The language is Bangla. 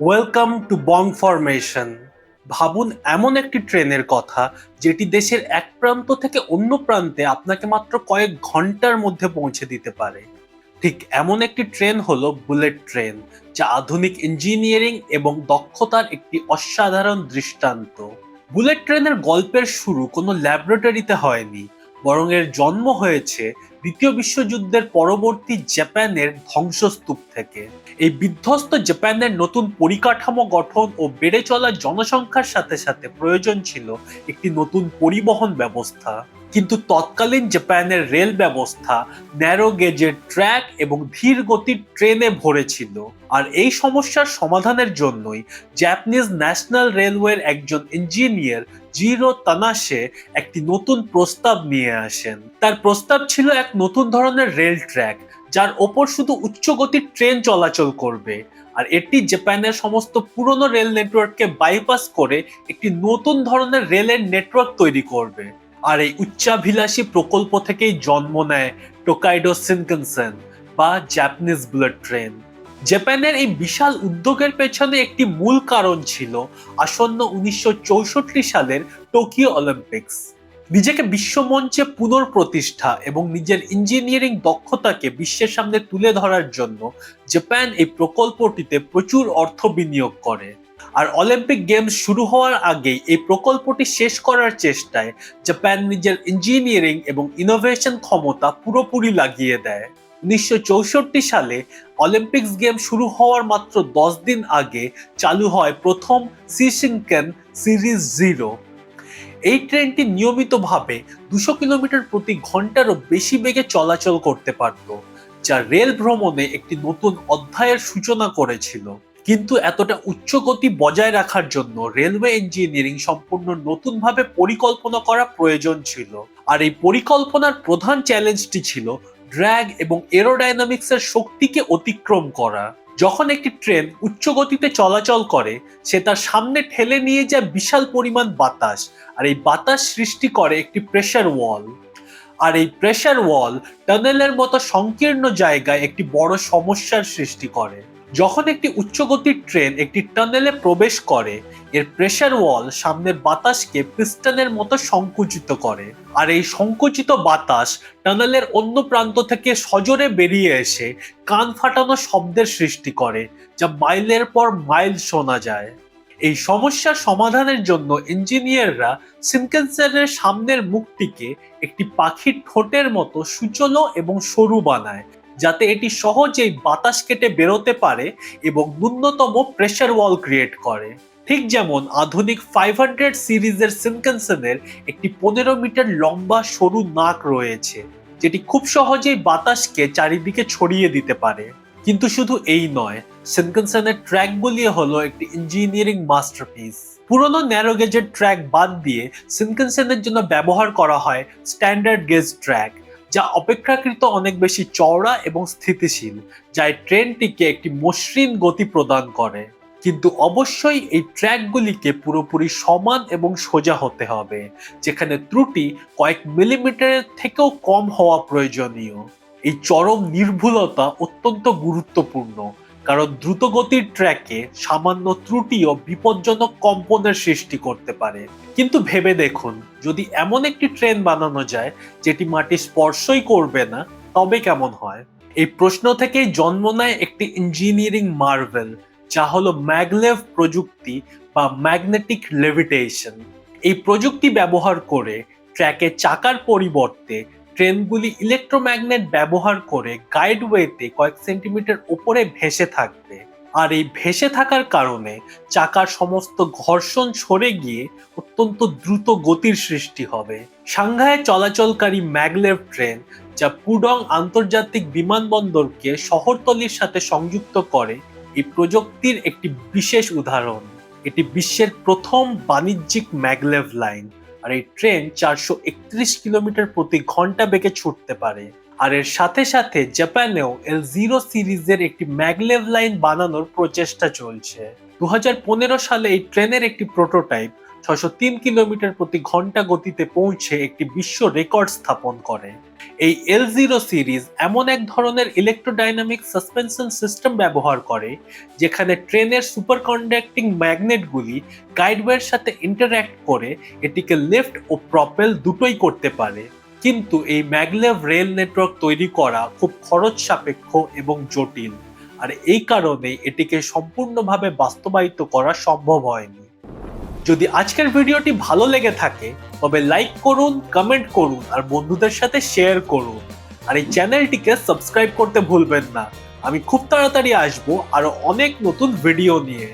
ওয়েলকাম টু বং ফরমেশন ভাবুন, এমন একটি ট্রেনের কথা যেটি দেশের এক প্রান্ত থেকে অন্য প্রান্তে আপনাকে মাত্র কয়েক ঘণ্টার মধ্যে পৌঁছে দিতে পারে। ঠিক এমন একটি ট্রেন হলো বুলেট ট্রেন, যা আধুনিক ইঞ্জিনিয়ারিং এবং দক্ষতার একটি অসাধারণ দৃষ্টান্ত। বুলেট ট্রেনের গল্পের শুরু কোনো ল্যাবরেটরিতে হয়নি। বরং এর জন্ম হয়েছে দ্বিতীয় বিশ্বযুদ্ধের পরবর্তী জাপানের ধ্বংসস্তূপ থেকে। এই বিধ্বস্ত জাপানের নতুন পরিকাঠামো গঠন ও বেড়ে চলা জনসংখ্যার সাথে সাথে প্রয়োজন ছিল একটি নতুন পরিবহন ব্যবস্থা। কিন্তু তৎকালীন জাপানের রেল ব্যবস্থা ন্যারো গেজের ট্র্যাক এবং ধীর গতির ট্রেনে ভরে ছিল। আর এই সমস্যার সমাধানের জন্যই জাপানিজ ন্যাশনাল রেলওয়ের একজন ইঞ্জিনিয়ার জিরো তানাশে একটি নতুন প্রস্তাব নিয়ে আসেন। তার প্রস্তাব ছিল এক নতুন ধরনের রেল ট্র্যাক, যার ওপর শুধু উচ্চ গতির ট্রেন চলাচল করবে। আর এটি জাপানের সমস্ত পুরনো রেল নেটওয়ার্ককে বাইপাস করে একটি নতুন ধরনের রেলের নেটওয়ার্ক তৈরি করবে। আর এই উচ্চাভিলাষী প্রকল্প থেকেই জন্ম নেয় টোকাইডো সিনকেনসেন বা জাপানিজ বুলেট ট্রেন জাপানের এই বিশাল উদ্যোগের পেছনে একটি মূল কারণ ছিল আসন্ন উনিশশো চৌষট্টি সালের টোকিও অলিম্পিক্স। নিজেকে বিশ্বমঞ্চে পুনর্প্রতিষ্ঠা এবং নিজের ইঞ্জিনিয়ারিং দক্ষতাকে বিশ্বের সামনে তুলে ধরার জন্য জাপান এই প্রকল্পটিতে প্রচুর অর্থ বিনিয়োগ করে। আর অলিম্পিক গেমস শুরু হওয়ার আগেই এই প্রকল্পটি শেষ করার চেষ্টায় জাপান নিজের ইঞ্জিনিয়ারিং এবং ইনোভেশন ক্ষমতা পুরোপুরি লাগিয়ে দেয়। উনিশশো চৌষট্টি সালে অলিম্পিক্স গেম শুরু হওয়ার মাত্র দশ দিন আগে চালু হয় প্রথম সিশিনকেন সিরিজ জিরো এই ট্রেনটি নিয়মিতভাবে দুশো কিলোমিটার প্রতি ঘন্টারও বেশি বেগে চলাচল করতে পারত, যা রেল ভ্রমণে একটি নতুন অধ্যায়ের সূচনা করেছিল। কিন্তু এতটা উচ্চ গতি বজায় রাখার জন্য রেলওয়ে ইঞ্জিনিয়ারিং সম্পূর্ণ নতুনভাবে পরিকল্পনা করা প্রয়োজন ছিল। আর এই পরিকল্পনার প্রধান চ্যালেঞ্জটি ছিল ড্র্যাগ এবং এরোডাইনামিক্সের শক্তিকে অতিক্রম করা। যখন একটি ট্রেন উচ্চ গতিতে চলাচল করে, সে তার সামনে ঠেলে নিয়ে যায় বিশাল পরিমাণ বাতাস, আর এই বাতাস সৃষ্টি করে একটি প্রেশার ওয়াল আর এই প্রেশার ওয়াল টানেলের মতো সংকীর্ণ জায়গায় একটি বড় সমস্যার সৃষ্টি করে। যখন একটি উচ্চগতির ট্রেন একটি টানেলে প্রবেশ করে, এর প্রেশার ওয়াল সামনের বাতাসকে পিস্টনের মতো সংকুচিত করে। আর এই সংকুচিত বাতাস টানেলের অন্য প্রান্ত থেকে সজোরে বেরিয়ে এসে কান ফাটানো শব্দের সৃষ্টি করে, যা মাইলের পর মাইল শোনা যায়। এই সমস্যার সমাধানের জন্য ইঞ্জিনিয়াররা সিনকেন্সারের সামনের মুখটিকে একটি পাখির ঠোঁটের মতো সুচলো এবং সরু বানায়। যাতে এটি সহজেই বাতাস কেটে বেরোতে পারে এবং ন্যূনতম প্রেশার ওয়াল ক্রিয়েট করে। ঠিক যেমন আধুনিক ফাইভ হান্ড্রেড সিরিজের সিনকেনসেনের একটি পনেরো মিটার লম্বা সরু নাক রয়েছে, যেটি খুব সহজেই বাতাসকে চারিদিকে ছড়িয়ে দিতে পারে। কিন্তু শুধু এই নয় সিনকেনসেনের ট্র্যাকগুলি হলো একটি ইঞ্জিনিয়ারিং মাস্টারপিস পুরনো ন্যারো গেজের ট্র্যাক বাদ দিয়ে সিনকেনসেনের জন্য ব্যবহার করা হয় স্ট্যান্ডার্ড গেজ ট্র্যাক। যা অপেক্ষাকৃত অনেক বেশি চওড়া এবং স্থিতিশীল, যা এই ট্রেনটিকে একটি মসৃণ গতি প্রদান করে। কিন্তু অবশ্যই এই ট্র্যাকগুলিকে পুরোপুরি সমান এবং সোজা হতে হবে, যেখানে ত্রুটি কয়েক মিলিমিটারের থেকেও কম হওয়া প্রয়োজনীয়। এই চরম নির্ভুলতা অত্যন্ত গুরুত্বপূর্ণ কারণ দ্রুতগতির ট্র্যাকে সামান্য ত্রুটি ও বিপজ্জনক কম্পনের সৃষ্টি করতে পারে। কিন্তু ভেবে দেখুন, যদি এমন একটি ট্রেন বানানো যায়, যেটি মাটি স্পর্শই করবে না, তবে কেমন হয়? এই প্রশ্ন থেকেই জন্ম নেয় একটি ইঞ্জিনিয়ারিং মার্ভেল যা হলো ম্যাগলেভ প্রযুক্তি বা ম্যাগনেটিক লেভিটেশন এই প্রযুক্তি ব্যবহার করে ট্র্যাকে চাকার পরিবর্তে ট্রেনগুলি ইলেকট্রোম্যাগনেট ব্যবহার করে গাইডওয়েতে কয়েক সেন্টিমিটার উপরে ভেসে থাকবে। আর এই ভেসে থাকার কারণে চাকার সমস্ত ঘর্ষণ সরে গিয়ে অত্যন্ত দ্রুত গতির সৃষ্টি হবে। সাংঘায়ে চলাচলকারী ম্যাগলেভ ট্রেন, যা পুডং আন্তর্জাতিক বিমানবন্দরকে শহরতলির সাথে সংযুক্ত করে, এই প্রযুক্তির একটি বিশেষ উদাহরণ। এটি বিশ্বের প্রথম বাণিজ্যিক ম্যাগলেভ লাইন। আর এই ট্রেন চারশো একত্রিশ কিলোমিটার প্রতি ঘণ্টা বেগে ছুটতে পারে। আর এর সাথে সাথে জাপানেও এল জিরো সিরিজের একটি ম্যাগলেভ লাইন বানানোর প্রচেষ্টা চলছে। দু হাজার পনেরো সালে এই ট্রেনের একটি প্রোটোটাইপ ছশো তিন কিলোমিটার প্রতি ঘণ্টা গতিতে পৌঁছে একটি বিশ্ব রেকর্ড স্থাপন করে। এই এল জিরো সিরিজ এমন এক ধরনের ইলেকট্রোডাইনামিক সাসপেনশন সিস্টেম ব্যবহার করে, যেখানে ট্রেনের সুপার কন্ডাক্টিং ম্যাগনেটগুলি গাইডওয়ের সাথে ইন্টারঅ্যাক্ট করে, এটিকে লিফট ও প্রপেল দুটোই করতে পারে। কিন্তু এই ম্যাগলেভ রেল নেটওয়ার্ক তৈরি করা খুব খরচ সাপেক্ষ এবং জটিল। আর এই কারণে এটিকে সম্পূর্ণভাবে বাস্তবায়িত করা সম্ভব হয়নি। যদি আজকের ভিডিওটি ভালো লেগে থাকে, তবে লাইক করুন, কমেন্ট করুন, আর বন্ধুদের সাথে শেয়ার করুন। আর এই চ্যানেলটিকে সাবস্ক্রাইব করতে ভুলবেন না। আমি খুব তাড়াতাড়ি আসব আরও অনেক নতুন ভিডিও নিয়ে।